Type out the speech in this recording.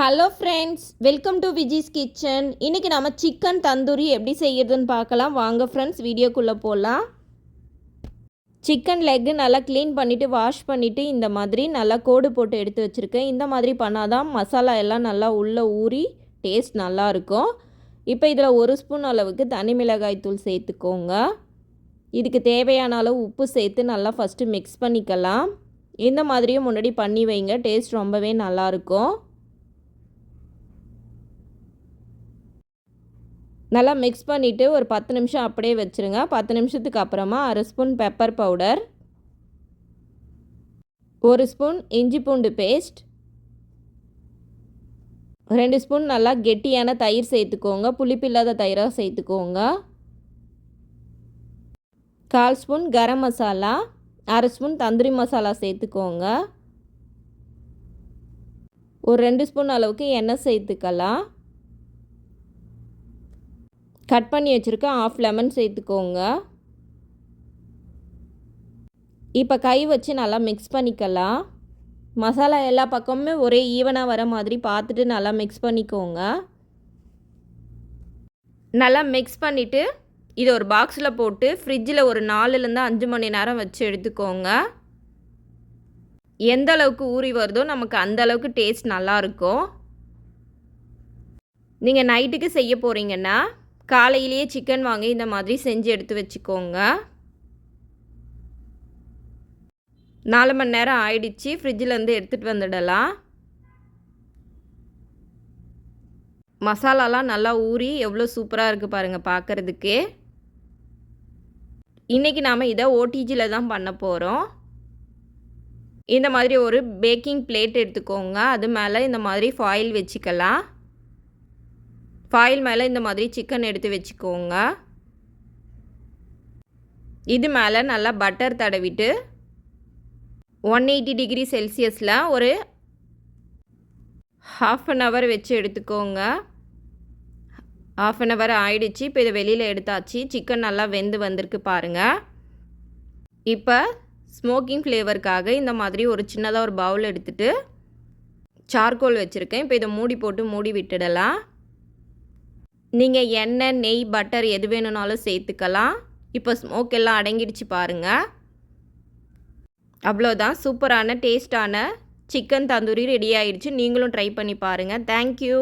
Hello friends welcome to Viji's kitchen இன்றைக்கி நம்ம chicken tandoori எப்படி செய்கிறதுன்னு பார்க்கலாம். வாங்க ஃப்ரெண்ட்ஸ் வீடியோக்குள்ளே போகலாம் சிக்கன் லெக்கு நல்லா க்ளீன் பண்ணிவிட்டு வாஷ் பண்ணிவிட்டு இந்த மாதிரி நல்லா கோடு போட்டு எடுத்து வச்சுருக்கேன். இந்த மாதிரி பண்ணாதான் மசாலா எல்லாம் நல்லா உள்ளே ஊறி டேஸ்ட் நல்லாயிருக்கும் இப்போ இதில் ஒரு ஸ்பூன் அளவுக்கு தனி மிளகாய் தூள் சேர்த்துக்கோங்க. இதுக்கு தேவையான அளவு உப்பு சேர்த்து நல்லா ஃபஸ்ட்டு மிக்ஸ் பண்ணிக்கலாம். இந்த மாதிரியும் முன்னாடி பண்ணி வைங்க. டேஸ்ட் ரொம்பவே நல்லாயிருக்கும் நல்லா மிக்ஸ் பண்ணிவிட்டு ஒரு பத்து நிமிஷம் அப்படியே வச்சுருங்க. பத்து நிமிஷத்துக்கு அப்புறமா அரை ஸ்பூன் பெப்பர் பவுடர் ஒரு ஸ்பூன் இஞ்சி பூண்டு பேஸ்ட் ரெண்டு ஸ்பூன் நல்லா கெட்டியான தயிர் சேர்த்துக்கோங்க. புளிப்பில்லாத தயிராக சேர்த்துக்கோங்க. கால் ஸ்பூன் கரம் மசாலா அரை ஸ்பூன் தந்தூரி மசாலா சேர்த்துக்கோங்க. ஒரு ரெண்டு ஸ்பூன் அளவுக்கு எண்ணெய் சேர்த்துக்கலாம். கட் பண்ணி வச்சுருக்க ஆஃப் லெமன் சேர்த்துக்கோங்க. இப்போ கை வச்சு நல்லா மிக்ஸ் பண்ணிக்கலாம். மசாலா எல்லா பக்கமுமே ஒரே ஈவனாக வர மாதிரி பார்த்துட்டு நல்லா மிக்ஸ் பண்ணிக்கோங்க. நல்லா மிக்ஸ் பண்ணிவிட்டு இது ஒரு பாக்ஸில் போட்டு ஃப்ரிட்ஜில் ஒரு நாலுலேருந்து அஞ்சு மணி நேரம் வச்சு எடுத்துக்கோங்க. எந்த அளவுக்கு ஊறி வருதோ நமக்கு அந்த அளவுக்கு டேஸ்ட் நல்லாயிருக்கும் நீங்கள் நைட்டுக்கு செய்ய போகிறீங்கன்னா காலையிலேயே சிக்கன் வாங்கி இந்த மாதிரி செஞ்சு எடுத்து வச்சுக்கோங்க. நாலு மணி நேரம் ஆயிடுச்சு. ஃப்ரிட்ஜிலேருந்து எடுத்துகிட்டு வந்துடலாம். மசாலாலாம் நல்லா ஊறி எவ்வளோ சூப்பராக இருக்குது பாருங்கள் பார்க்குறதுக்கு. இன்றைக்கி நாம் இதை ஓடிஜியில் தான் பண்ண போகிறோம் இந்த மாதிரி ஒரு பேக்கிங் பிளேட் எடுத்துக்கோங்க. அது மேலே இந்த மாதிரி ஃபாயில் வச்சுக்கலாம். ஃபாயில் மேலே இந்த மாதிரி சிக்கன் எடுத்து வச்சுக்கோங்க. இது மேலே நல்லா பட்டர் தடவிட்டு ஒன் எயிட்டி டிகிரி செல்சியஸில் ஒரு ஹாஃப் அன் ஹவர் வச்சு எடுத்துக்கோங்க. ஹாஃப் அன் ஹவர் ஆயிடுச்சு. இப்போ இதை வெளியில் எடுத்தாச்சு. சிக்கன் நல்லா வெந்து வந்திருக்கு பாருங்கள் இப்போ ஸ்மோக்கிங் ஃப்ளேவருக்காக இந்த மாதிரி ஒரு சின்னதாக ஒரு பவுல் எடுத்துகிட்டு சார்கோல் வச்சுருக்கேன். இப்போ இதை மூடி போட்டு மூடி விட்டுடலாம். நீங்கள் எண்ணெய் நெய் பட்டர் எது வேணும்னாலும் சேர்த்துக்கலாம். இப்போ ஸ்மோக் எல்லாம் அடங்கிடுச்சு பாருங்கள் அவ்வளோதான் சூப்பரான டேஸ்டான சிக்கன் தந்தூரி ரெடி ஆயிடுச்சு. நீங்களும் ட்ரை பண்ணி பாருங்கள் தேங்க்யூ